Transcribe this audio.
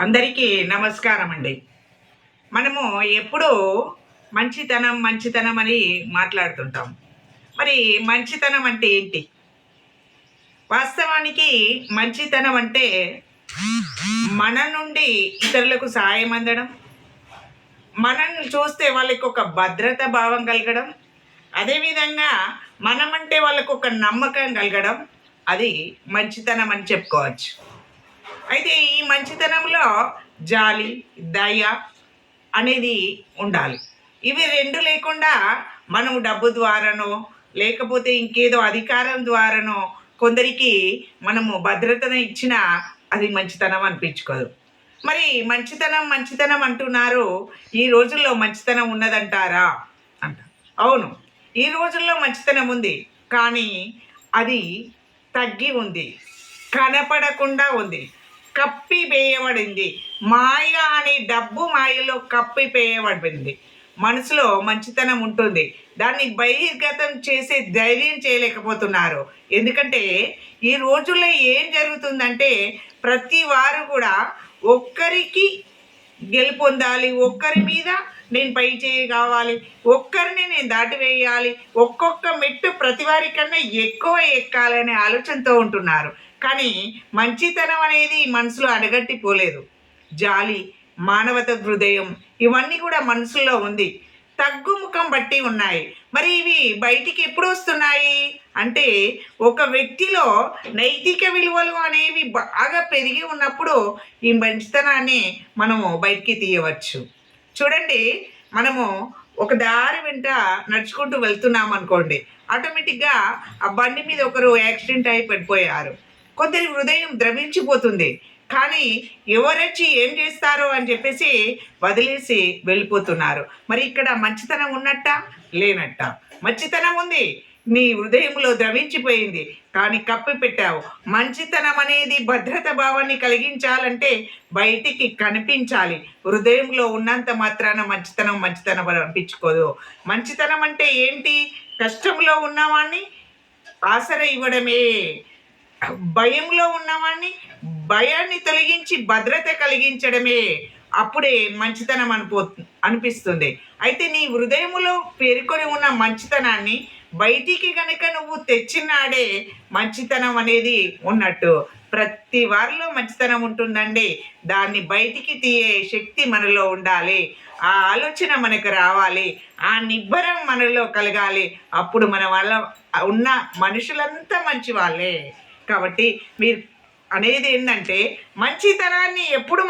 అందరికీ నమస్కారం అండి మనము ఎప్పుడూ మంచితనం మంచితనం అని మాట్లాడుతుంటాం. మరి మంచితనం అంటే ఏంటి? వాస్తవానికి మంచితనం అంటే మన నుండి ఇతరులకు సహాయం అందడం మనల్ని చూస్తే వాళ్ళకి ఒక భద్రత భావం కలగడం అదేవిధంగా మనమంటే వాళ్ళకు ఒక నమ్మకం కలగడం అది మంచితనం అని చెప్పుకోవచ్చు. అయితే ఈ మంచితనంలో జాలి దయ అనేది ఉండాలి. ఇవి రెండు లేకుండా మనం డబ్బు ద్వారానో లేకపోతే ఇంకేదో అధికారం ద్వారానో కొందరికి మనము భద్రతను ఇచ్చినా అది మంచితనం అనిపించుకోదు. మరి మంచితనం మంచితనం అంటున్నారు ఈ రోజుల్లో మంచితనం ఉన్నదంటారా? అంట. అవును ఈ రోజుల్లో మంచితనం ఉంది కానీ అది తగ్గి ఉంది కనపడకుండా ఉంది. కప్పి వేయబడింది మాయ అనే డబ్బు మాయలో కప్పిపేయబడింది మనసులో మంచితనం ఉంటుంది. దాన్ని బహిర్గతం చేసే ధైర్యం చేయలేకపోతున్నారు. ఎందుకంటే ఈ రోజుల్లో ఏం జరుగుతుందంటే ప్రతి వారు కూడా ఒక్కరికి గెలుపొందాలి. ఒక్కరి మీద నేను పై చేయి కావాలి. ఒక్కరిని నేను దాటివేయాలి ఒక్కొక్క మెట్టు ప్రతి వారికన్నా ఎక్కువ ఎక్కాలనే ఆలోచనతో ఉంటున్నారు. కానీ మంచితనం అనేది మనసులో అడగట్టిపోలేదు జాలి మానవత హృదయం ఇవన్నీ కూడా మనసులో ఉంది. తగ్గు బట్టి ఉన్నాయి. మరి ఇవి బయటికి ఎప్పుడు వస్తున్నాయి? అంటే ఒక వ్యక్తిలో నైతిక విలువలు అనేవి బాగా పెరిగి ఉన్నప్పుడు ఈ మంచితనాన్ని మనము బయటికి తీయవచ్చు. చూడండి మనము ఒక దారి వెంట నడుచుకుంటూ వెళ్తున్నాం అనుకోండి ఆటోమేటిక్గా ఆ బండి మీద ఒకరు యాక్సిడెంట్ అయి పడిపోయారు. కొందరి హృదయం ద్రవించిపోతుంది. కానీ ఎవరొచ్చి ఏం చేస్తారు అని చెప్పేసి వదిలేసి వెళ్ళిపోతున్నారు. మరి ఇక్కడ మంచితనం ఉన్నట్ట? లేనట్ట? మంచితనం ఉంది. నీ హృదయంలో ద్రవించిపోయింది. కానీ కప్పి పెట్టావు. మంచితనం అనేది భద్రత భావాన్ని కలిగించాలంటే బయటికి కనిపించాలి. హృదయంలో ఉన్నంత మాత్రాన మంచితనం మంచితనం అనిపించుకోదు. మంచితనం అంటే ఏంటి? కష్టంలో ఉన్నవాడిని ఆసర ఇవ్వడమే భయంలో ఉన్నవాడిని భయాన్ని తొలగించి భద్రత కలిగించడమే అప్పుడే మంచితనం అనిపో అనిపిస్తుంది. అయితే నీ హృదయములో పేర్కొని ఉన్న మంచితనాన్ని బయటికి కనుక నువ్వు తెచ్చినాడే మంచితనం అనేది ఉన్నట్టు. ప్రతి వారిలో మంచితనం ఉంటుందండి. దాన్ని బయటికి తీయే శక్తి మనలో ఉండాలి. ఆ ఆలోచన మనకు రావాలి. ఆ నిబ్బరం మనలో కలగాలి. అప్పుడు మన వల్ల ఉన్న మనుషులంతా మంచి వాళ్ళే కాబట్టి మీరు అనేది ఏంటంటే మంచితనాన్ని ఎప్పుడు